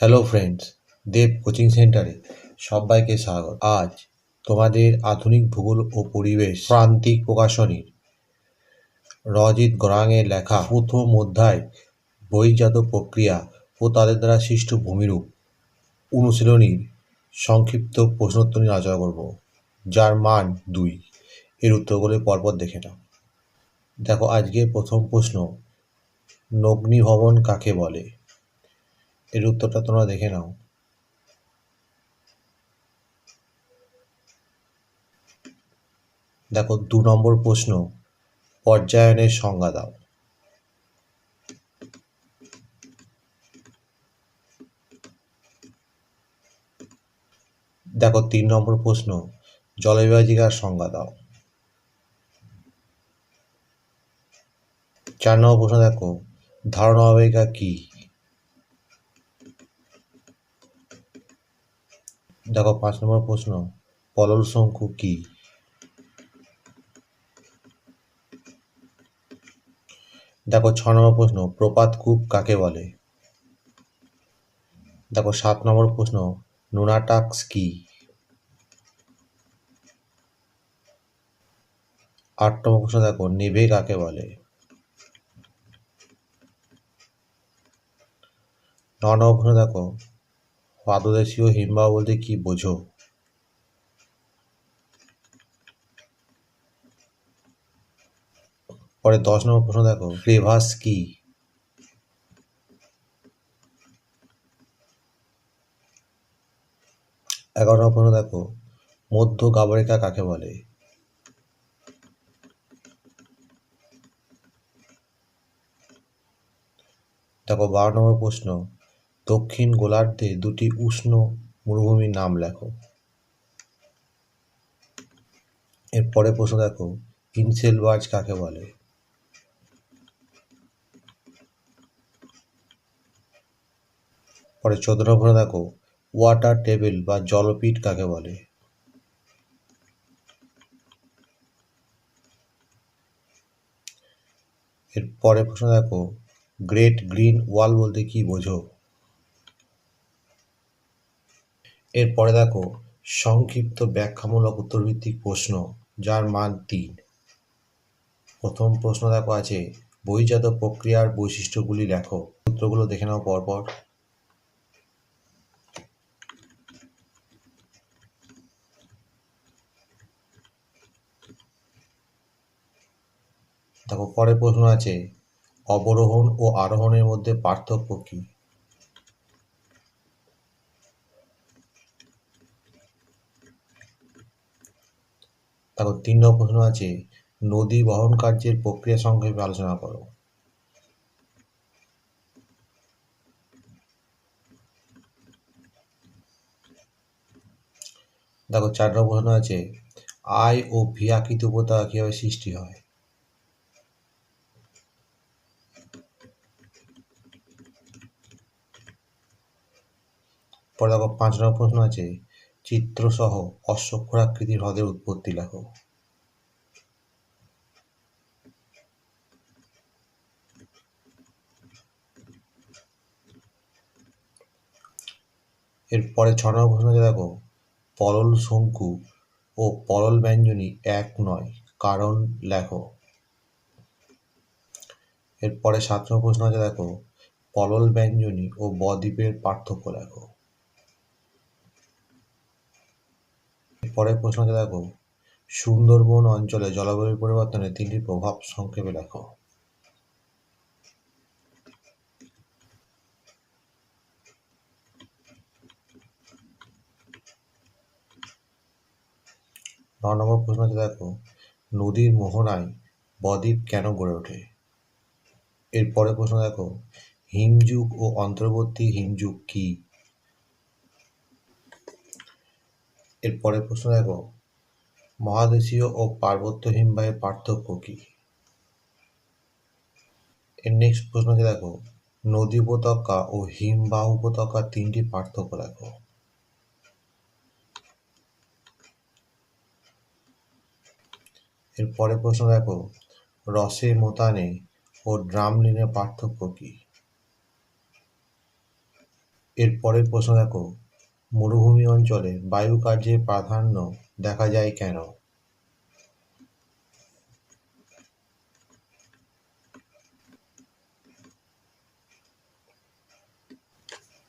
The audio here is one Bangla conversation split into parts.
হ্যালো ফ্রেন্ডস দেব কোচিং সেন্টারে সবাইকে স্বাগত। আজ তোমাদের আধুনিক ভূগোল ও পরিবেশ প্রান্তিক প্রকাশনীর রজিত গরাঙের লেখা প্রথম অধ্যায়, বহির্জাত প্রক্রিয়া ও তাদের দ্বারা সৃষ্ট ভূমিরূপ অনুশীলনীর সংক্ষিপ্ত প্রশ্নোত্তর নিয়ে আলোচনা করব। যার মান দুই। এর উত্তরগুলো পরপর দেখে নাও। দেখো, আজকের প্রথম প্রশ্ন, নগ্নিভবন কাকে বলে? এর উত্তরটা তোমরা দেখে নাও। দেখো, দু নম্বর প্রশ্ন, পর্যায়নের সংজ্ঞা দাও। দেখো, তিন নম্বর প্রশ্ন, জলবিভাজিকার সংজ্ঞা দাও। চার নম্বর প্রশ্ন, দেখো, ধারণা অবেগা কি? দেখো পাঁচ নম্বর প্রশ্ন, পলল শঙ্কু কি? দেখো ছ নম্বর প্রশ্ন, প্রপাত কূপ কাকে বলে? দেখো সাত নম্বর প্রশ্ন, নুনাটাক্স কি? আট নম্বর প্রশ্ন দেখো, নেভে কাকে বলে? ন নম্বর প্রশ্ন দেখো পাদদেশীয় হিমবাহ বলতে কি বোঝো? পরে দশ নম্বর প্রশ্ন দেখো ক্রেভাস কি? এগারো নম্বর প্রশ্ন দেখো, মধ্য গাবরেখা কাকে বলে? দেখো বারো নম্বর প্রশ্ন দক্ষিণ গোলার্ধে দুটি উষ্ণ মরুভূমির নাম লেখো। এরপরে প্রশ্ন দেখো ইনসেলবার্জ কাকে বলে? পরে চোদ্দ নম্বর দেখো ওয়াটার টেবিল বা জলপিট কাকে বলে? এর পরে প্রশ্ন দেখো গ্রেট গ্রিন ওয়াল বলতে কি বোঝো? এরপরে দেখো, সংক্ষিপ্ত ব্যাখ্যামূলক উত্তরভিত্তিক প্রশ্ন, যার মান তিন। প্রথম প্রশ্ন দেখো আছে বহিজাত প্রক্রিয়ার বৈশিষ্ট্যগুলি লেখো। সূত্রগুলো দেখে নাও পরপর। দেখো, পরের প্রশ্ন আছে, অবরোহণ ও আরোহণের মধ্যে পার্থক্য কী? তারপর তিন নম্বর প্রশ্ন আছে, নদী বহন কার্যের প্রক্রিয়া সংক্ষেপে আলোচনা করো। দেখো চার নম্বর প্রশ্ন আছে, আয় ও ভি আকৃতি উপত্যকা কীভাবে সৃষ্টি হয়? পরে দেখো, পাঁচ নম্বর প্রশ্ন আছে চিত্রসহ অশ্বক্ষরাকৃতির হ্রদের উৎপত্তি লেখো এরপরে ছ নম্বর প্রশ্ন আছে দেখো পলল শঙ্কু ও পলল ব্যঞ্জনী এক নয়, কারণ লেখো। এরপরে সাত নম্বর প্রশ্ন আছে দেখো পলল ব্যঞ্জনী ও বদ্বীপের পার্থক্য লেখো। পরের প্রশ্ন দেখো। সুন্দরবন অঞ্চলে জলবায়ু পরিবর্তনের তিনটি প্রভাব সংক্ষেপে লেখো। ন নম্বর প্রশ্ন আছে দেখো, নদীর মোহনায় বদ্বীপ কেন গড়ে ওঠে? এরপরে প্রশ্ন দেখো, হিমযুগ ও অন্তর্বর্তী হিমযুগ কি? এরপরে প্রশ্ন দেখো, মহাদেশীয় ও পার্বত্য হিমবাহের পার্থক্য কি? এর নেক্সট প্রশ্ন আছে দেখো, নদী উপত্যকা ও হিমবাহ উপত্যকার তিনটি পার্থক্য দেখো। এর পরে প্রশ্ন দেখো, রসে মোতানে ও ড্রামলিনের পার্থক্য কি? এর পরের প্রশ্ন দেখো মরুভূমি অঞ্চলে বায়ু কার্যের প্রাধান্য দেখা যায় কেন?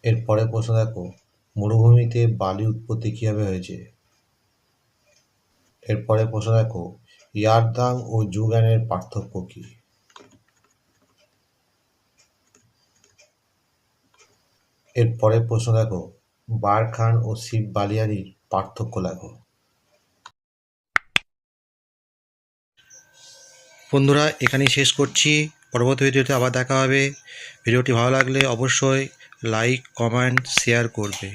এর পরের প্রশ্ন দেখো, মরুভূমিতে বালি উৎপত্তি কীভাবে হয়েছে? এর পরের প্রশ্ন দেখো ইয়ারদাং ও জুগ্যানের পার্থক্য কি? এর পরের প্রশ্ন দেখো বারখান ও শিব বালিয়ারির পার্থক্য লাগো বন্ধুরা, এখানেই শেষ করছি। পরবর্তী ভিডিওতে আবার দেখা হবে। ভিডিওটি ভালো লাগলে অবশ্যই লাইক কমেন্ট শেয়ার করবে।